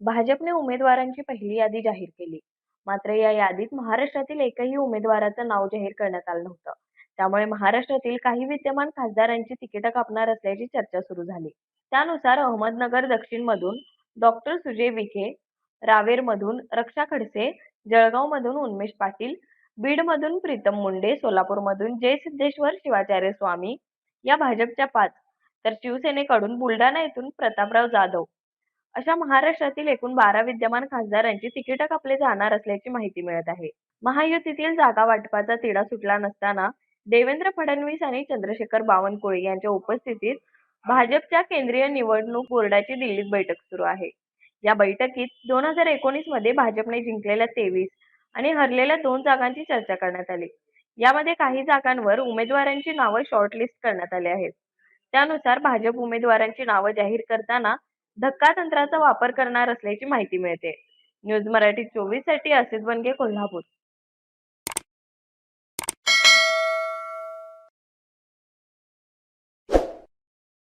भाजपने उमेदवारांची पहिली यादी जाहीर केली. मात्र या यादीत महाराष्ट्रातील एकही उमेदवाराचं नाव जाहीर करण्यात आलं नव्हतं. त्यामुळे महाराष्ट्रातील काही विद्यमान खासदारांची तिकीटं कापणार असल्याची चर्चा सुरू झाली. त्यानुसार अहमदनगर दक्षिणमधून डॉक्टर सुजय विखे, रावेरमधून रक्षा खडसे, जळगावमधून उन्मेष पाटील, बीडमधून प्रीतम मुंडे, सोलापूरमधून जयसिद्धेश्वर शिवाचार्य स्वामी या भाजपच्या पाच, तर शिवसेनेकडून बुलढाणा येथून प्रतापराव जाधव अशा महाराष्ट्रातील एकूण बारा विद्यमान खासदारांची तिकीट कापले जाणार असल्याची माहिती मिळत आहे. महायुतीतील जागा वाटपाचा तिढा सुटला नसताना देवेंद्र फडणवीस आणि चंद्रशेखर बावनकुळे यांच्या उपस्थितीत भाजपच्या केंद्रीय निवडणूक बोर्डाची दिल्लीत बैठक सुरू आहे. या बैठकीत दोन हजार एकोणीसमध्ये भाजपने जिंकलेल्या तेवीस आणि हरलेल्या दोन जागांची चर्चा करण्यात आली. यामध्ये काही जागांवर उमेदवारांची नावं शॉर्टलिस्ट करण्यात आली आहेत. त्यानुसार भाजप उमेदवारांची नावं जाहीर करताना धक्का तंत्राचा वापर करणार असल्याची माहिती मिळते. न्यूज मराठी चोवीससाठी असित बनगे कोल्हापूर